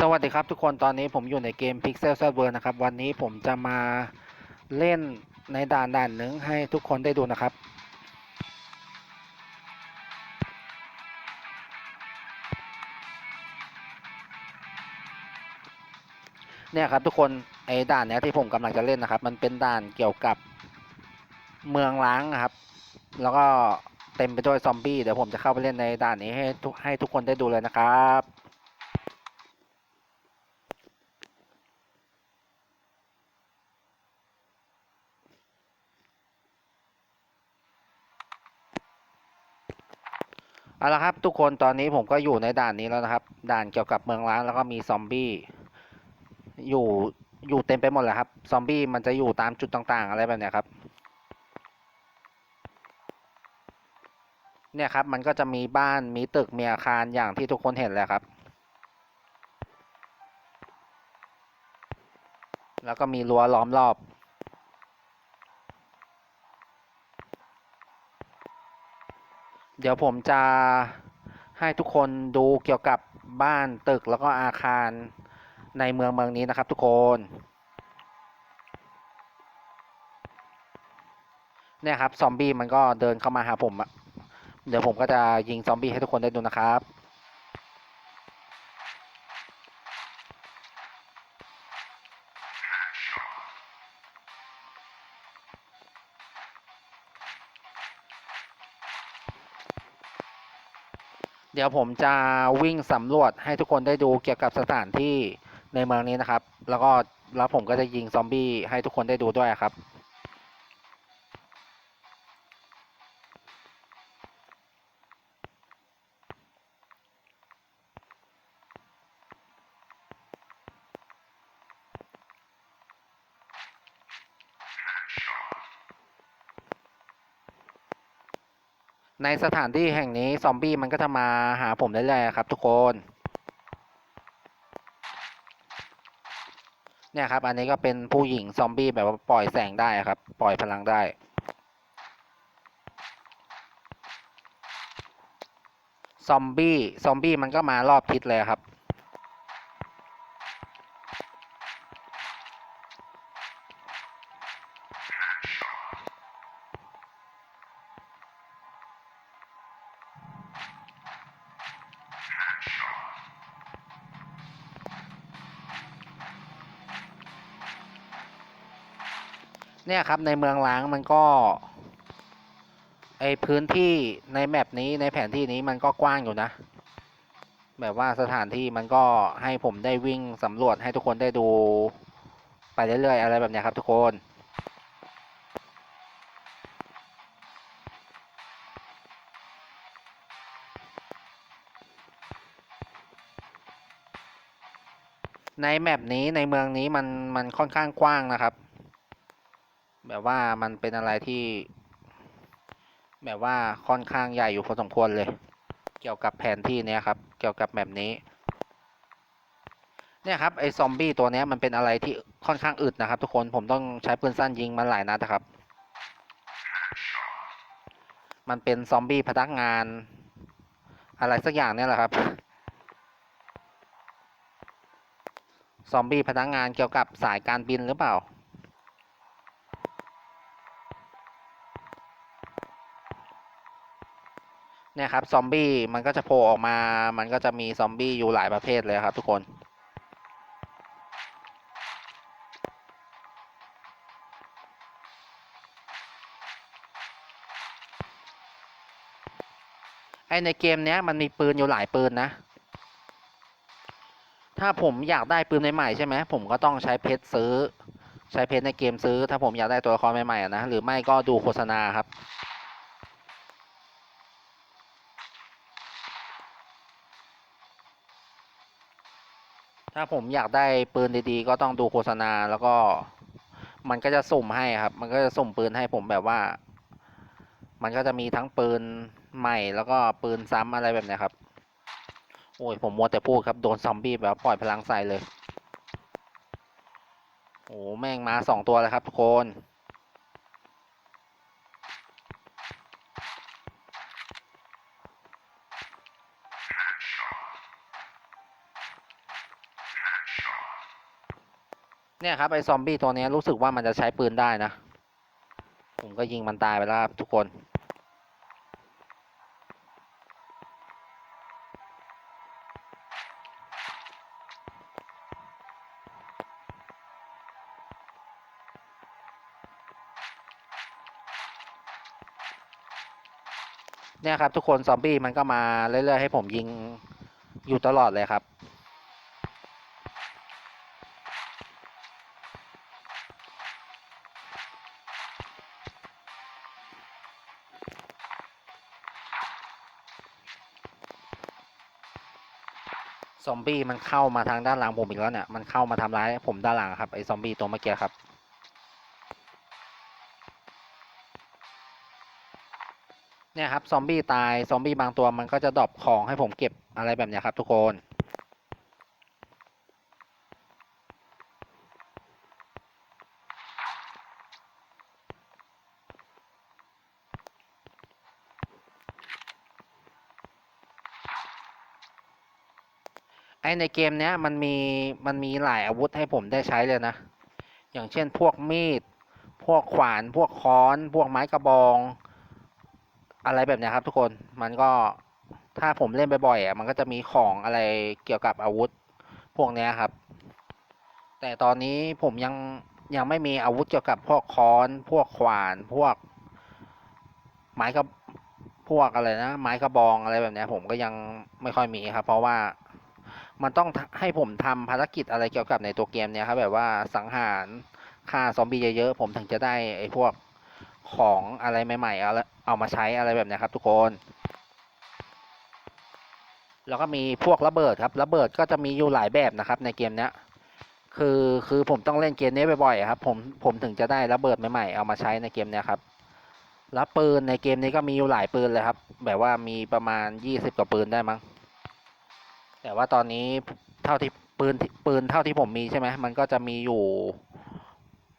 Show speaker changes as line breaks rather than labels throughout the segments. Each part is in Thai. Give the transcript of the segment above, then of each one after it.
สวัสดีครับทุกคนตอนนี้ผมอยู่ในเกม Pixel Server นะครับ วันนี้ผมจะมาเล่นในด่านด่านหนึ่งให้ทุกคนได้ดูนะครับ เนี่ยครับทุกคนไอ้ด่านเนี้ยที่ผมกำลังจะเล่นนะครับ มันเป็นด่านเกี่ยวกับเมืองล้างนะครับ แล้วก็เต็มไปด้วยซอมบี้เดี๋ยวผมจะเข้าไปเล่นในด่านนี้ให้ทุกให้ทุกคนได้ดูเลยนะครับ เอาละครับทุกคนตอนนี้ผมก็อยู่ในด่านนี้แล้วนะครับ ด่านเกี่ยวกับเมืองล้างแล้วก็มีซอมบี้อยู่อยู่เต็มไปหมดเลยครับ ซอมบี้มันจะอยู่ตามจุดต่างๆ อะไรแบบนี้ครับ เนี่ยครับมันก็จะมีบ้านมีตึกมีอาคารอย่างที่ทุกคนเห็นเลยครับ แล้วก็มีรั้วล้อมรอบ เดี๋ยวผมจะให้ทุกคนดูเกี่ยวกับบ้านตึกแล้วก็อาคารในเมืองเมืองนี้นะครับทุกคนเนี่ยครับซอมบี้มันก็เดินเข้ามาหาผมอะเดี๋ยวผมก็จะยิงซอมบี้ให้ทุกคนได้ดูนะครับ ดี๋ยวผมจะวิ่งสำรวจให้ทุกคนได้ดูเกี่ยวกับสถานที่ในเมืองนี้นะครับ แล้วก็แล้วผมก็จะยิงซอมบี้ให้ทุกคนได้ดูด้วยครับ ในสถานที่แห่งนี้ซอมบี้มันก็จะมาหาผมเรื่อยๆครับ ทุกคน เนี่ยครับ อันนี้ก็เป็นผู้หญิงซอมบี้แบบว่าปล่อยแสงได้ครับ ปล่อยพลังได้ ซอมบี้ ซอมบี้มันก็มารอบทิศเลยครับ เนี่ยครับในเมืองล้างมันก็ไอพื้นที่ในแมปนี้ในแผนที่นี้มันก็กว้างอยู่นะ แบบว่าสถานที่มันก็ให้ผมได้วิ่งสำรวจให้ทุกคนได้ดูไปเรื่อยๆอะไรแบบนี้ครับทุกคนในแมปนี้ในเมืองนี้มันมันค่อนข้างกว้างนะครับ แบบว่ามันเป็นอะไรที่ แบบว่าค่อนข้างใหญ่อยู่พอสมควรเลย เกี่ยวกับแผนที่เนี้ยครับ เกี่ยวกับแมปนี้ เนี่ยครับไอ้ซอมบี้ตัวเนี้ยมันเป็นอะไรที่ค่อนข้างอึดนะครับ ทุกคนผมต้องใช้ปืนสั้นยิงมันหลายนัดนะครับ มันเป็นซอมบี้พนักงาน อะไรสักอย่างเนี่ยแหละครับซอมบี้พนักงานเกี่ยวกับสายการบินหรือเปล่า เนี่ยครับซอมบี้มันก็จะโผล่ออกมา มันก็จะมีซอมบี้อยู่หลายประเภทเลยครับทุกคน ไอในเกมเนี้ยมันมีปืนอยู่หลายปืนนะ ถ้าผมอยากได้ปืนใหม่ๆใช่ไหมผมก็ต้องใช้เพชรซื้อ ใช้เพชรในเกมซื้อ ถ้าผมอยากได้ตัวละครใหม่ๆนะ หรือไม่ก็ดูโฆษณาครับ ถ้าผมอยากได้ปืนดีๆ ก็ต้องดูโฆษณาแล้วก็มันก็จะสุ่มให้ครับ มันก็จะสุ่มปืนให้ผมแบบว่า มันก็จะมีทั้งปืนใหม่แล้วก็ปืนซ้ำอะไรแบบนี้ครับ โอ้ยผมมัวแต่พูดครับโดนซอมบี้แบบปล่อยพลังใส่เลย โอ้แม่งมาสองตัวเลยครับทุกคน เนี่ยครับไอ้ซอมบี้ตัวนี้รู้สึกว่ามันจะใช้ปืนได้นะ ผมก็ยิงมันตายไปแล้วครับทุกคน เนี่ยครับทุกคนซอมบี้มันก็มาเรื่อยๆให้ผมยิงอยู่ตลอดเลยครับ ซอมบี้มันเข้ามาทางด้านหลังผมอีกแล้วเนี่ย มันเข้ามาทำร้ายผมด้านหลังครับไอ้ซอมบี้ตัวเมื่อกี้ครับ เนี่ยครับซอมบี้ตายซอมบี้บางตัวมันก็จะดรอปของให้ผมเก็บอะไรแบบนี้ครับทุกคน ในเกมเนี้ยมันมีมันมีหลายอาวุธให้ผมได้ใช้เลยนะ อย่างเช่นพวกมีด พวกขวาน พวกค้อน พวกไม้กระบอง อะไรแบบนี้ครับทุกคน มันก็ถ้าผมเล่นบ่อยๆอะ มันก็จะมีของอะไรเกี่ยวกับอาวุธพวกนี้ครับ แต่ตอนนี้ผมยังยังไม่มีอาวุธเกี่ยวกับพวกค้อน พวกขวาน พวก ไม้กระพวกอะไรนะ ไม้กระบองอะไรแบบนี้ผมก็ยังไม่ค่อยมีครับ เพราะว่า มันต้องให้ผมทำภารกิจอะไรเกี่ยวกับในตัวเกมเนี้ยครับแบบว่าสังหารฆ่าซอมบี้เยอะๆผมถึงจะได้ไอ้พวกของอะไรใหม่ๆเอาเอามาใช้อะไรแบบเนี้ยครับทุกคน แล้วก็มีพวกระเบิดครับระเบิดก็จะมีอยู่หลายแบบนะครับในเกมเนี้ยคือคือผมต้องเล่นเกมนี้บ่อยๆครับผมผมถึงจะได้ระเบิดใหม่ๆเอามาใช้ในเกมเนี้ยครับแล้วปืนในเกมนี้ก็มีอยู่หลายปืนเลยครับ แบบว่ามีประมาณยี่สิบกว่าปืนได้มั้ง แต่ว่าตอนนี้เท่าที่ปืนปืนเท่าที่ผมมีใช่ไหมมันก็จะมีอยู่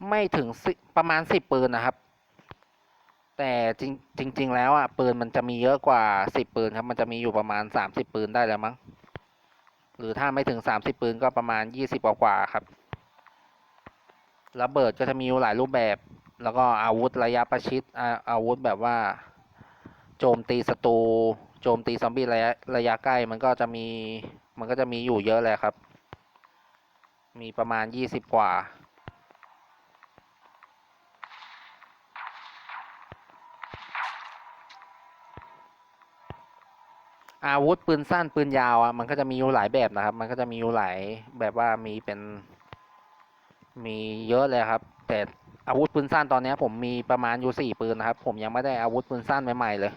ไม่ถึงสิประมาณสิบปืนนะครับ แต่จริงจริง ๆ แล้วอะปืนมันจะมีเยอะกว่าสิบปืนครับ มันจะมีอยู่ประมาณสามสิบปืนได้แล้วมั้งหรือถ้าไม่ถึงสามสิบปืนก็ประมาณยี่สิบกว่าครับระเบิดก็จะมีอยู่หลายรูปแบบ แล้วก็อาวุธระยะประชิดอาอาวุธแบบว่า โจมตีศัตรู โจมตีซอมบี้ระยะระยะใกล้มันก็จะมีมันก็จะมีอยู่เยอะเลยครับ มีประมาณยี่สิบกว่า อาวุธปืนสั้นปืนยาวอะมันก็จะมีอยู่หลายแบบนะครับ มันก็จะมีอยู่หลายแบบว่ามีเป็น มีเยอะเลยครับ แต่อาวุธปืนสั้นตอนนี้ผมมีประมาณอยู่สี่ปืนนะครับ ผมยังไม่ได้อาวุธปืนสั้นใหม่ๆเลย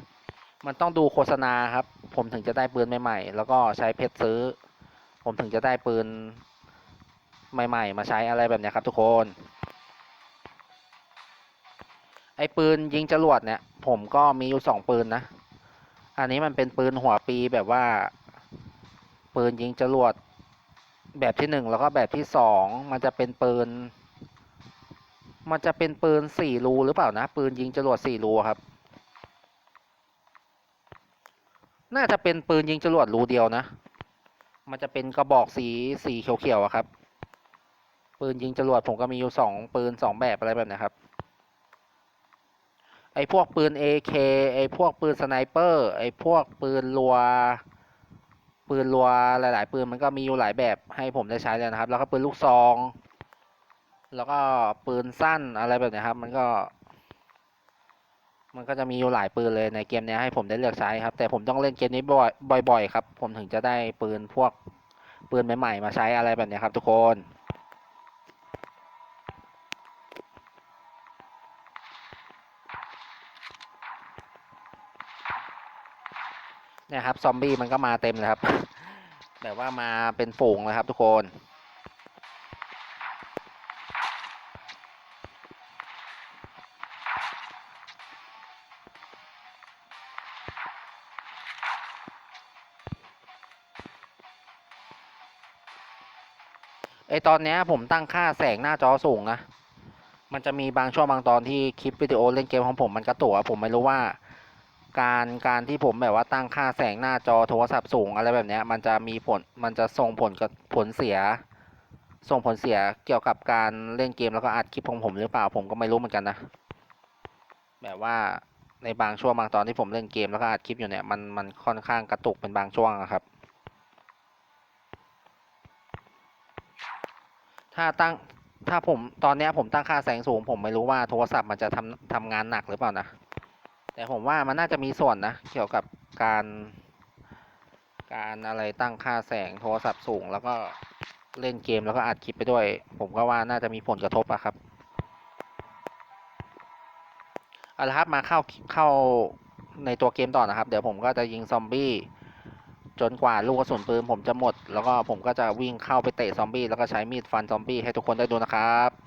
มันต้องดูโฆษณาครับ ผมถึงจะได้ปืนใหม่ๆ แล้วก็ใช้เพชรซื้อ ผมถึงจะได้ปืนใหม่ ๆ มาใช้อะไรแบบนี้ครับ ทุกคน ไอ้ปืนยิงจรวดเนี่ย ผมก็มีอยู่สองปืนนะ อันนี้มันเป็นปืนหัวปีแบบว่า ปืนยิงจรวด แบบที่หนึ่งแล้วก็แบบที่สองมันจะเป็นปืน มันจะเป็นปืนสี่รูหรือเปล่านะ ปืนยิงจรวดสี่รูครับ น่าจะเป็นปืนยิงจรวดรูเดียวนะ มันจะเป็นกระบอกสีสีเขียวๆอะครับ ปืนยิงจรวดผมก็มีอยู่สองปืนสองแบบอะไรแบบนี้ครับ ไอ้พวกปืน AK ไอ้พวกปืนสไนเปอร์ ไอ้พวกปืนรัว ปืนรัวหลาย ๆ ปืนมันก็มีอยู่หลายแบบให้ผมได้ใช้เลยนะครับ แล้วก็ปืนลูกซอง แล้วก็ปืนสั้นอะไรแบบนี้ครับ มันก็ มันก็จะมีอยู่หลายปืนเลยในเกมนี้ให้ผมได้เลือกใช้ครับ แต่ผมต้องเล่นเกมนี้บ่อยบ่อยๆครับ ผมถึงจะได้ปืนพวกปืนใหม่ๆมาใช้อะไรแบบนี้ครับทุกคนเนี่ยครับ ซอมบี้มันก็มาเต็มเลยครับ แบบว่ามาเป็นฝูงเลยครับทุกคน ไอตอนเนี้ยผมตั้งค่าแสงหน้าจอสูงนะมันจะมีบางช่วงบางตอนที่คลิปวิดีโอเล่นเกมของผมมันกระตุกอะผมไม่รู้ว่า การการที่ผมแบบว่าตั้งค่าแสงหน้าจอโทรศัพท์สูงอะไรแบบเนี้ยมันจะมีผลมันจะส่งผลกับผลเสีย ส่งผลเสียเกี่ยวกับการเล่นเกมแล้วก็อัดคลิปของผมหรือเปล่าผมก็ไม่รู้เหมือนกันนะแบบว่าในบางช่วงบางตอนที่ผมเล่นเกมแล้วก็อัดคลิปอยู่เนี่ยมันมันค่อนข้างกระตุกเป็นบางช่วงอะครับ ถ้าตั้งถ้าผมตอนนี้ผมตั้งค่าแสงสูง ผมไม่รู้ว่าโทรศัพท์มันจะทำทำงานหนักหรือเปล่านะ แต่ผมว่ามันน่าจะมีส่วนนะ เกี่ยวกับการ การอะไรตั้งค่าแสงโทรศัพท์สูง แล้วก็เล่นเกมแล้วก็อัดคลิปไปด้วย ผมก็ว่าน่าจะมีผลกระทบอะครับเอาละครับมาเข้าเข้าในตัวเกมต่อนะครับ เดี๋ยวผมก็จะยิงซอมบี้ จนกว่าลูกกระสุนปืนผมจะหมด แล้วก็ผมก็จะวิ่งเข้าไปเตะซอมบี้แล้วก็ใช้มีดฟันซอมบี้ให้ทุกคนได้ดูนะครับ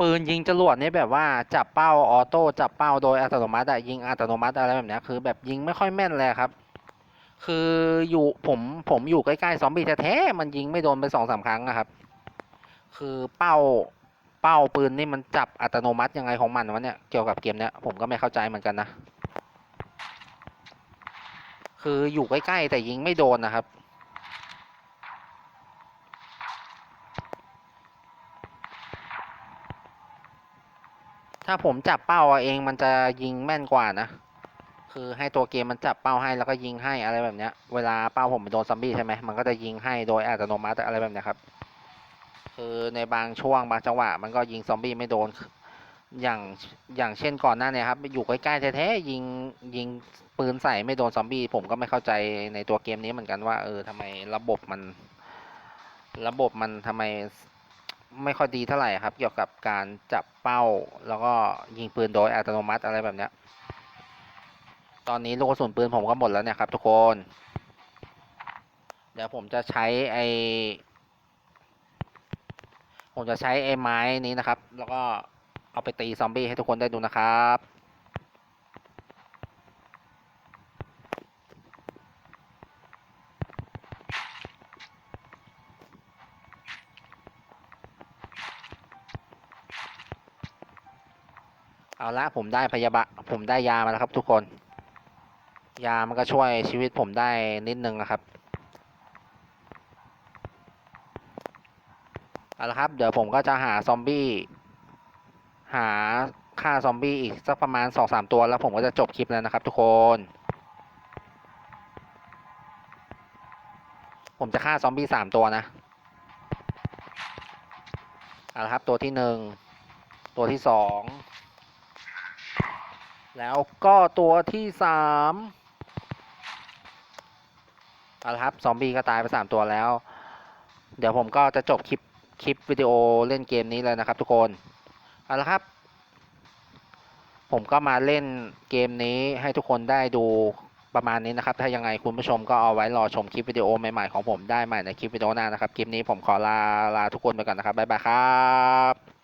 ปืนยิงจรวดนี่แบบว่าจับเป้าออโต้จับเป้าโดยอัตโนมัติอะยิงอัตโนมัติอะไรแบบนี้คือแบบยิงไม่ค่อยแม่นเลยครับ คืออยู่ผมผมอยู่ใกล้ๆซอมบี้แท้ๆมันยิงไม่โดนไปสองสามครั้งอะครับ คือเป้าเป้าปืนนี่มันจับอัตโนมัติยังไงของมันวะเนี่ยเกี่ยวกับเกมเนี้ยผมก็ไม่เข้าใจเหมือนกันนะ คืออยู่ใกล้ๆแต่ยิงไม่โดนนะครับ ถ้าผมจับเป้าเองมันจะยิงแม่นกว่านะ คือให้ตัวเกมมันจับเป้าให้แล้วก็ยิงให้อะไรแบบเนี้ย เวลาเป้าผมไปโดนซอมบี้ใช่ไหมมันก็จะยิงให้โดยอัตโนมัติอะไรแบบเนี้ยครับ คือในบางช่วงบางจังหวะ มันก็ยิงซอมบี้ไม่โดน อย่างอย่างเช่นก่อนหน้าเนี่ยครับ อยู่ใกล้ๆแท้ๆยิงยิงปืนใส่ไม่โดนซอมบี้ผมก็ไม่เข้าใจในตัวเกมนี้เหมือนกันว่าเออทำไมระบบมัน ระบบมันทำไม ไม่ค่อยดีเท่าไหร่ครับ เกี่ยวกับการจับเป้า แล้วก็ยิงปืนโดยอัตโนมัติอะไรแบบเนี้ย ตอนนี้ลูกกระสุนปืนผมก็หมดแล้วเนี่ยครับทุกคน เดี๋ยวผมจะใช้ไอผมจะใช้ไอ้ไม้นี้นะครับ แล้วก็เอาไปตีซอมบี้ให้ทุกคนได้ดูนะครับ เอาละ ผมได้พยาบาผมได้ยามาแล้วครับ ทุกคน ยามันก็ช่วยชีวิตผมได้นิดนึงนะครับเอาละครับ เดี๋ยวผมก็จะหาซอมบี้ หาฆ่าซอมบี้อีกสักประมาณสองสามตัวแล้วผมก็จะจบคลิปแล้วนะครับ ทุกคน ผมจะฆ่าซอมบี้สามตัวนะเอาละครับ ตัวที่หนึ่งตัวที่สอง แล้วก็ตัวที่สามเอาละครับซอมบี้ก็ตายไปสามตัวแล้ว เดี๋ยวผมก็จะจบคลิปคลิปวิดีโอเล่นเกมนี้เลยนะครับทุกคนเอาละครับ ผมก็มาเล่นเกมนี้ให้ทุกคนได้ดูประมาณนี้นะครับ ถ้ายังไงคุณผู้ชมก็เอาไว้รอชมคลิปวิดีโอใหม่ๆของผมได้ใหม่ในคลิปวิดีโอหน้านะครับ คลิปนี้ผมขอลาลาทุกคนไปก่อนนะครับ บ๊ายบายครับ